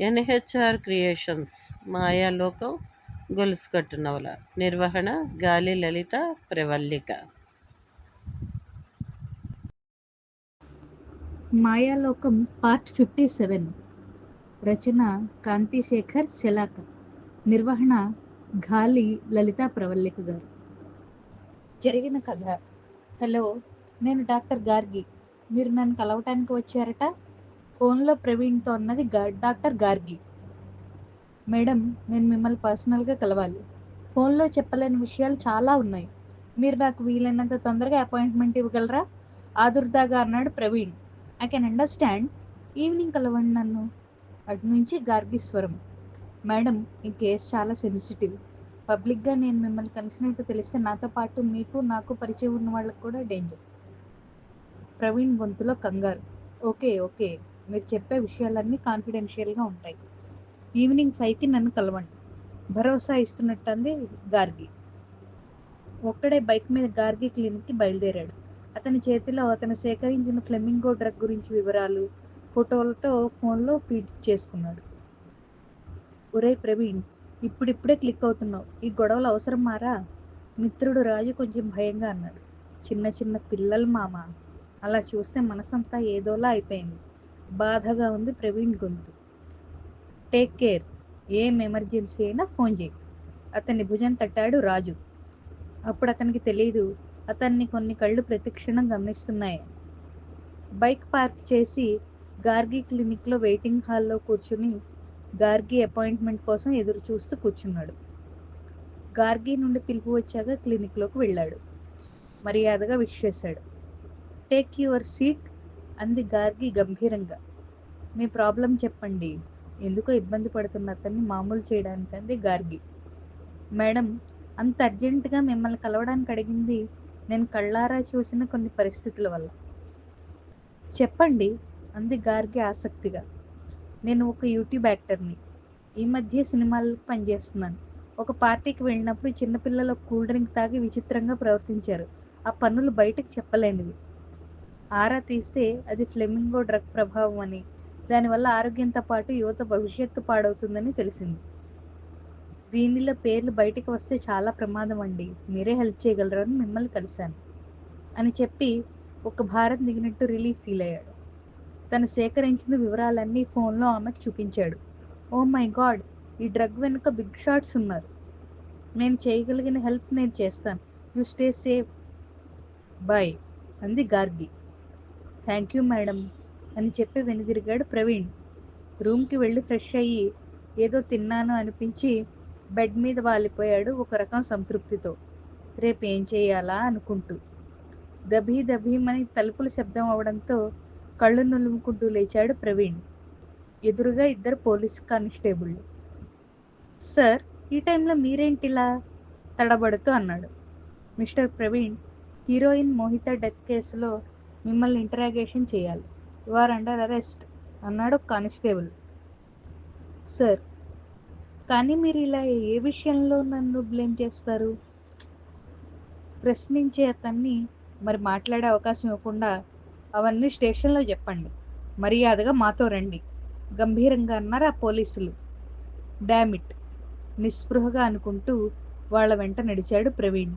NHR creations Mayalokam గొలుసుకట్టు నవల నిర్వహణ గాలి Lalitha Pravallika. Mayalokam part fifty seven. రచన కాంతిశేఖర్ శలాక. నిర్వహణ గాలి లలిత ప్రవల్లిక గారు. జరిగిన కథ. హలో నేను డాక్టర్ గార్గి. మీరు నన్ను కలవటానికి వచ్చారట? ఫోన్లో ప్రవీణ్తో అన్నది డాక్టర్ గార్గి. మేడం నేను మిమ్మల్ని పర్సనల్గా కలవాలి. ఫోన్లో చెప్పలేని విషయాలు చాలా ఉన్నాయి. మీరు నాకు వీలైనంత తొందరగా అపాయింట్మెంట్ ఇవ్వగలరా? ఆదుర్దాగా అన్నాడు Praveen. I can understand evening కలవండి నన్ను. అటు నుంచి గార్గి స్వరం. మేడం ఈ కేసు చాలా సెన్సిటివ్. పబ్లిక్గా నేను మిమ్మల్ని కలిసినట్టు తెలిస్తే నాతో పాటు మీకు నాకు పరిచయం ఉన్న వాళ్ళకి కూడా డేంజర్. ప్రవీణ్ గొంతులో కంగారు. Okay okay. మీరు చెప్పే విషయాలన్నీ కాన్ఫిడెన్షియల్గా ఉంటాయి. ఈవినింగ్ ఫైవ్కి నన్ను కలవండి. భరోసా ఇస్తున్నట్టుంది గార్గి. ఒక్కడే బైక్ మీద గార్గి క్లినిక్కి బయలుదేరాడు. అతని చేతిలో అతను సేకరించిన ఫ్లెమింగో డ్రగ్ గురించి వివరాలు ఫోటోలతో ఫోన్లో ఫీడ్ చేసుకున్నాడు. ఒరే ప్రవీణ్ ఇప్పుడిప్పుడే క్లిక్ అవుతున్నావు. ఈ గొడవలు అవసరం మారా? మిత్రుడు రాజు కొంచెం భయంగా అన్నాడు. చిన్న చిన్న పిల్లలు మామ? అలా చూస్తే మనసంతా ఏదోలా అయిపోయింది. బాధగా ఉంది ప్రవీణ్ గొంతు. టేక్ కేర్ ఏం ఎమర్జెన్సీ అయినా ఫోన్ చేయి. అతన్ని భుజం తట్టాడు రాజు. అప్పుడు అతనికి తెలియదు అతన్ని కొన్ని కళ్ళు ప్రతిక్షణం గమనిస్తున్నాయి. బైక్ పార్క్ చేసి గార్గి క్లినిక్లో వెయిటింగ్ హాల్లో కూర్చుని గార్గి అపాయింట్మెంట్ కోసం ఎదురు చూస్తూ కూర్చున్నాడు. గార్గి నుండి పిలుపు వచ్చాక క్లినిక్లోకి వెళ్ళాడు. మర్యాదగా విష్ చేశాడు. టేక్ యువర్ సీట్ అంది గార్గి గంభీరంగా. మీ ప్రాబ్లం చెప్పండి. ఎందుకో ఇబ్బంది పడుతున్న అతన్ని మామూలు చేయడానికి అంది గార్గి. మేడం అంత అర్జెంటుగా మిమ్మల్ని కలవడానికి అడిగింది నేను కళ్ళారా చూసిన కొన్ని పరిస్థితుల వల్ల. చెప్పండి అంది గార్గి ఆసక్తిగా. నేను ఒక యూట్యూబ్ యాక్టర్ని. ఈ మధ్య సినిమాలకు పనిచేస్తున్నాను. ఒక పార్టీకి వెళ్ళినప్పుడు చిన్నపిల్లలు కూల్ డ్రింక్ తాగి విచిత్రంగా ప్రవర్తించారు. ఆ పనులు బయటకు చెప్పలేనివి. ఆరా తీస్తే అది ఫ్లెమింగో డ్రగ్ ప్రభావం అని. దానివల్ల ఆరోగ్యంతో పాటు యువత భవిష్యత్తు పాడవుతుందని తెలిసింది. దీనిలో పేర్లు బయటకు వస్తే చాలా ప్రమాదం అండి. మీరే హెల్ప్ చేయగలరని మిమ్మల్ని కలిశాను. అని చెప్పి ఒక భారత్ దిగినట్టు రిలీఫ్ ఫీల్ అయ్యాడు. తను సేకరించిన వివరాలన్నీ ఫోన్లో ఆమెకు చూపించాడు. Oh my God! ఈ డ్రగ్ వెనుక బిగ్ షాట్స్ ఉన్నారు. నేను చేయగలిగిన హెల్ప్ నేను చేస్తాను. You stay safe. బాయ్ అంది గార్గి. థ్యాంక్ యూ మేడం అని చెప్పి వెనుదిరిగాడు ప్రవీణ్. రూమ్కి వెళ్ళి ఫ్రెష్ అయ్యి ఏదో తిన్నాను అనిపించి బెడ్ మీద వాలిపోయాడు ఒక రకం సంతృప్తితో. రేపు ఏం చేయాలా అనుకుంటూ. దభీ దభీమని తలుపుల శబ్దం అవడంతో కళ్ళు నులుముకుంటూ లేచాడు ప్రవీణ్. ఎదురుగా ఇద్దరు పోలీస్ కానిస్టేబుళ్ళు. సార్ ఈ టైంలో మీరేంటిలా తడబడుతూ అన్నాడు. Mister Praveen heroine Mohitha death కేసులో మిమ్మల్ని ఇంటరాగేషన్ చేయాలి. యు ఆర్ అండర్ అరెస్ట్ అన్నాడు కానిస్టేబుల్. సార్ కానీ మీరు ఇలా ఏ విషయంలో నన్ను బ్లేమ్ చేస్తారు? ప్రశ్నించే అతన్ని మరి మాట్లాడే అవకాశం ఇవ్వకుండా అవన్నీ స్టేషన్లో చెప్పండి. మర్యాదగా మాతో రండి. గంభీరంగా అన్నారు ఆ పోలీసులు. డామిట్ నిస్పృహగా అనుకుంటూ వాళ్ళ వెంట నడిచాడు ప్రవీణ్.